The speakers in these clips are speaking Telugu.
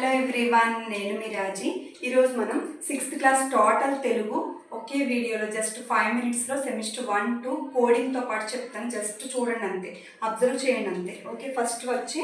హలో ఎవ్రీవన్ నేను మీ రాజీ. ఈరోజు మనం సిక్స్త్ క్లాస్ టోటల్ తెలుగు ఒకే వీడియోలో జస్ట్ ఫైవ్ మినిట్స్లో సెమిస్టర్ వన్ టూ కోడింగ్తో పాటు చెప్తాను. జస్ట్ చూడండి అంతే అబ్జర్వ్ చేయండి అంతే. ఓకే ఫస్ట్ వచ్చి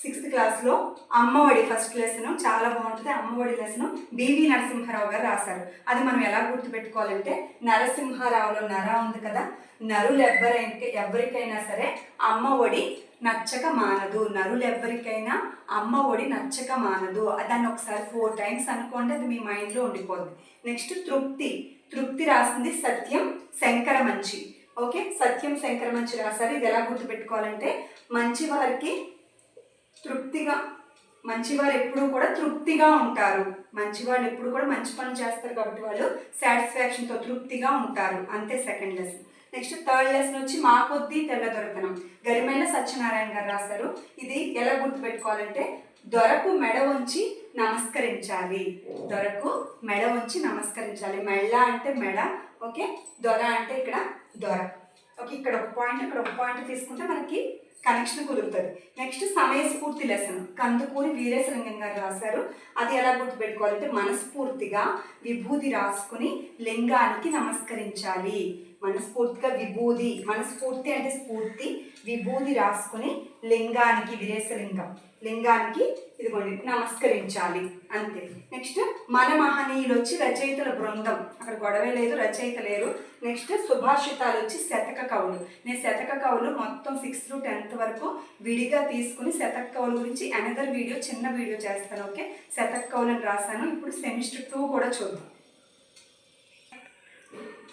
సిక్స్త్ క్లాస్లో అమ్మఒడి ఫస్ట్ లెసన్ చాలా బాగుంటుంది అమ్మఒడి లెసన్ బివి నరసింహారావు గారు రాశారు. అది మనం ఎలా గుర్తుపెట్టుకోవాలంటే నరసింహారావులో నర ఉంది కదా నరులు ఎవరైనా ఎవరికైనా సరే అమ్మ ఒడి నచ్చక మానదు. నరులు ఎవరికైనా అమ్మ ఒడి నచ్చక మానదు. దాన్ని ఒకసారి ఫోర్ టైమ్స్ అనుకోండి అది మీ మైండ్లో ఉండిపోద్ది. నెక్స్ట్ తృప్తి. తృప్తి రాసింది సత్యం శంకర మంచి. ఓకే? సత్యం శంకర మంచి రాశారు. ఇది ఎలా గుర్తుపెట్టుకోవాలంటే మంచి వారికి తృప్తిగా. మంచివారు ఎప్పుడూ కూడా తృప్తిగా ఉంటారు. మంచివాళ్ళు ఎప్పుడు కూడా మంచి పనులు చేస్తారు కాబట్టి వాళ్ళు సాటిస్ఫాక్షన్తో తృప్తిగా ఉంటారు. అంతే second lesson next third lesson వచ్చి మా కొద్దీ తెల్ల దొరతనం. గరిమెళ్ళ సత్యనారాయణ గారు రాశారు. ఇది ఎలా గుర్తుపెట్టుకోవాలంటే దొరకు మెడ ఉంచి నమస్కరించాలి. దొరకు మెడ ఉంచి నమస్కరించాలి. మెళ్ళ అంటే మెడ ఓకే? దొర అంటే ఇక్కడ దొర. ఓకే ఇక్కడ ఒక పాయింట్ ఇక్కడ ఒక పాయింట్ తీసుకుంటే మనకి కనెక్షన్ కుదురుతుంది. నెక్స్ట్ సమయస్ఫూర్తి లెసన్. కందుకూరి వీరేశలింగం గారు రాశారు. అది ఎలా గుర్తుపెట్టుకోవాలంటే మనస్ఫూర్తిగా విభూతి రాసుకుని లింగానికి నమస్కరించాలి. మనస్ఫూర్తిగా విభూది మనస్ఫూర్తి అంటే స్ఫూర్తి విభూది రాసుకుని లింగానికి విరేశలింగం లింగానికి ఇదిగోండి నమస్కరించాలి అంతే. నెక్స్ట్ మన మహనీయులు వచ్చి రచయితల బృందం. అక్కడ గొడవ లేదు రచయిత లేరు. నెక్స్ట్ సుభాషితాలు వచ్చి శతక కవులు. నేను శతక కవులు మొత్తం సిక్స్త్ టు టెన్త్ వరకు విడిగా తీసుకుని శతక కవుల గురించి అనదర్ వీడియో చిన్న వీడియో చేస్తాను ఓకే? శతక కవులను రాశాను. ఇప్పుడు సెమిస్టర్ టూ కూడా చూద్దాం.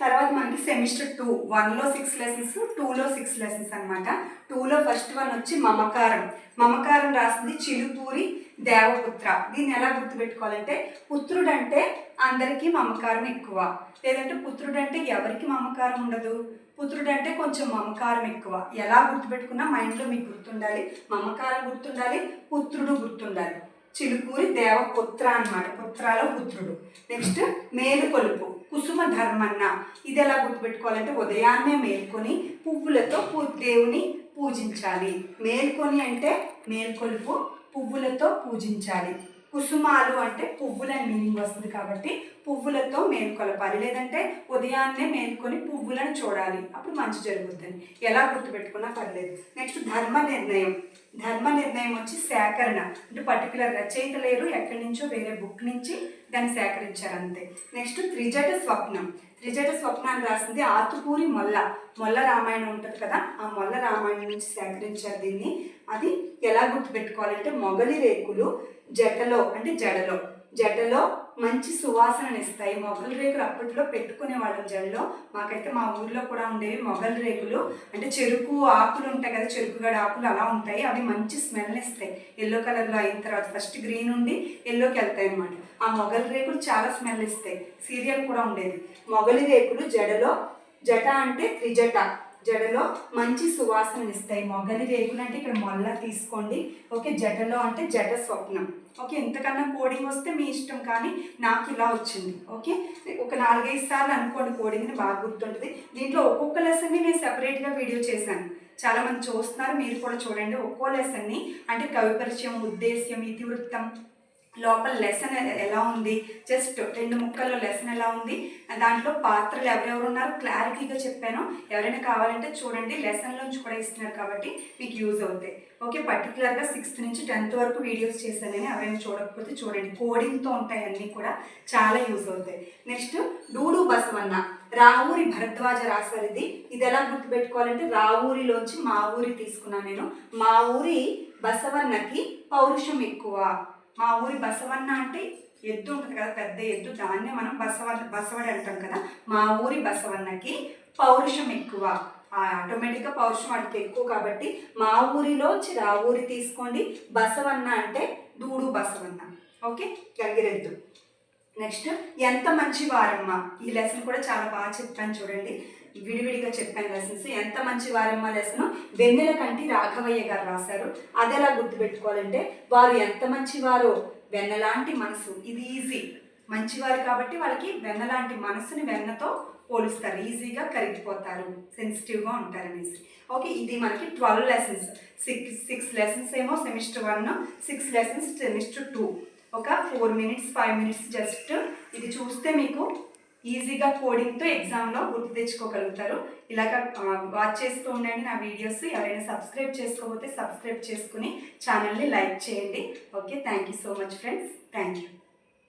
తర్వాత మనకి సెమిస్టర్ టూ వన్లో సిక్స్ లెసన్స్ టూలో సిక్స్ లెసన్స్ అనమాట టూలో ఫస్ట్ వన్ వచ్చి మమకారం. మమకారం రాసింది చిలుపూరి దేవపుత్ర. దీన్ని ఎలా గుర్తుపెట్టుకోవాలంటే పుత్రుడు అంటే అందరికీ మమకారం ఎక్కువ. లేదంటే పుత్రుడు అంటే ఎవరికి మమకారం ఉండదు? పుత్రుడు అంటే కొంచెం మమకారం ఎక్కువ. ఎలా గుర్తుపెట్టుకున్నా మైండ్లో మీకు గుర్తుండాలి మమకారం గుర్తుండాలి పుత్రుడు గుర్తుండాలి. చిలుకూరి దేవపుత్ర అన్నమాట. పుత్రాల పుత్రుడు. నెక్స్ట్ మేలుకొలుపు కుసుమ ధర్మన్న. ఇది ఎలా గుర్తుపెట్టుకోవాలంటే ఉదయాన్నే మేల్కొని పువ్వులతో పూ దేవుని పూజించాలి. మేల్కొని అంటే మేల్కొలుపు పువ్వులతో పూజించాలి. కుసుమాలు అంటే పువ్వులని మీనింగ్ వస్తుంది కాబట్టి పువ్వులతో మేల్కొలపాలి లేదంటే ఉదయాన్నే మేల్కొని పువ్వులను చూడాలి. అప్పుడు మంచి జరుగుతుంది ఎలా గుర్తుపెట్టుకున్నా పర్లేదు. నెక్స్ట్ ధర్మ నిర్ణయం. ధర్మ నిర్ణయం వచ్చి సేకరణ. అంటే పర్టికులర్ రచయిత లేరు ఎక్కడి నుంచో వేరే బుక్ నుంచి దాన్ని సేకరించారు అంతే. నెక్స్ట్ త్రిజట స్వప్నం. త్రిజట స్వప్నాన్ని రాసింది ఆతుపూరి మొల్ల. మొల్ల రామాయణం ఉంటుంది కదా ఆ మొల్ల రామాయణం నుంచి సేకరించారు దీన్ని. అది ఎలా గుర్తుపెట్టుకోవాలంటే మొగలి రేకులు జటలో అంటే జడలో. జడలో మంచి సువాసననిస్తాయి మొగల్ రేకులు అప్పట్లో పెట్టుకునే వాళ్ళం జడలో. మాకైతే మా ఊర్లో కూడా ఉండేవి మొగల్ రేకులు. అంటే చెరుకు ఆకులు ఉంటాయి కదా చెరుకు గడ ఆకులు అలా ఉంటాయి. అవి మంచి స్మెల్ ఇస్తాయి. ఎల్లో కలర్లో అయిన తర్వాత ఫస్ట్ గ్రీన్ ఉండి ఎల్లోకి వెళ్తాయి అనమాట ఆ మొగలి రేకులు చాలా స్మెల్ ఇస్తాయి. సీరియల్ కూడా ఉండేది. మొగలి రేకులు జడలో జట అంటే త్రిజట. జడలో మంచి సువాసన ఇస్తాయి. మొగలి రేకులు అంటే ఇక్కడ మొల్ల తీసుకోండి. ఓకే జటలో అంటే జట స్వప్నం. ఓకే ఎంతకన్నా కోడింగ్ వస్తే మీ ఇష్టం కానీ నాకు ఇలా వచ్చింది. ఓకే ఒక నాలుగైదు సార్లు అనుకోండి కోడింగ్ని బాగా గుర్తుంటుంది. దీంట్లో ఒక్కొక్క లెసన్ని నేను సెపరేట్గా వీడియో చేశాను. చాలామంది చూస్తున్నారు మీరు కూడా చూడండి. ఒక్కో లెసన్ని అంటే కవి పరిచయం ఉద్దేశ్యం ఇతివృత్తం లోపల లెసన్ ఎలా ఉంది? జస్ట్ రెండు ముక్కల్లో లెసన్ ఎలా ఉంది? దాంట్లో పాత్రలు ఎవరెవరు ఉన్నారు? క్లారిటీగా చెప్పాను. ఎవరైనా కావాలంటే చూడండి. లెసన్లోంచి కూడా ఇస్తున్నారు కాబట్టి మీకు యూజ్ అవుతాయి. ఓకే పర్టికులర్గా సిక్స్త్ నుంచి టెన్త్ వరకు వీడియోస్ చేశాను నేను ఎవరైనా చూడకపోతే చూడండి. కోడింగ్తో ఉంటాయి అన్నీ కూడా చాలా యూజ్ అవుతాయి. నెక్స్ట్ డూడు బసవన్న రావూరి భరద్వాజ రాశారు ఇది ఇది ఎలా గుర్తుపెట్టుకోవాలంటే రావూరిలోంచి మా ఊరి తీసుకున్నాను నేను. మా ఊరి బసవన్నకి పౌరుషం ఎక్కువ. మా ఊరి బసవన్న అంటే ఎద్దు ఉంటుంది కదా పెద్ద ఎద్దు. దాన్నే మనం బసవ బసవడి అంటాం కదా. మా ఊరి బసవన్నకి పౌరుషం ఎక్కువ. ఆటోమేటిక్గా పౌరుషం వాటికి ఎక్కువ కాబట్టి మా ఊరిలో చిరా ఊరి తీసుకోండి. బసవన్న అంటే దూడు బసవన్న. ఓకే? గంగిరెద్దు. నెక్స్ట్ ఎంత మంచి వారమ్మ ఈ లెసన్ కూడా చాలా బాగా చెప్తాను చూడండి. విడివిడిగా చెప్పాను లెసన్స్ ఎంత మంచి వారమ్మ లెసన్ వెన్నెల కంటి రాఘవయ్య గారు రాశారు. అది ఎలా గుర్తుపెట్టుకోవాలంటే వారు ఎంత మంచివారో వెన్నలాంటి మనసు. ఇది ఈజీ మంచివారు కాబట్టి వాళ్ళకి వెన్నలాంటి మనసుని వెన్నతో పోలుస్తారు. ఈజీగా కరిగిపోతారు. సెన్సిటివ్గా ఉంటారనేసి ఓకే ఇది మనకి twelve lessons six six lessons ఏమో semester one six lessons semester two ఒక four minutes five minutes just ఇది చూస్తే మీకు ఈజీగా కోడింగ్తో ఎగ్జామ్లో గుర్తు తెచ్చుకోగలుగుతారు. ఇలాగ వాచ్ చేస్తూ ఉండండి నా వీడియోస్ ఎవరైనా సబ్స్క్రైబ్ చేసుకోకపోతే సబ్స్క్రైబ్ చేసుకుని ఛానల్ని లైక్ చేయండి. Okay thank you so much friends thank you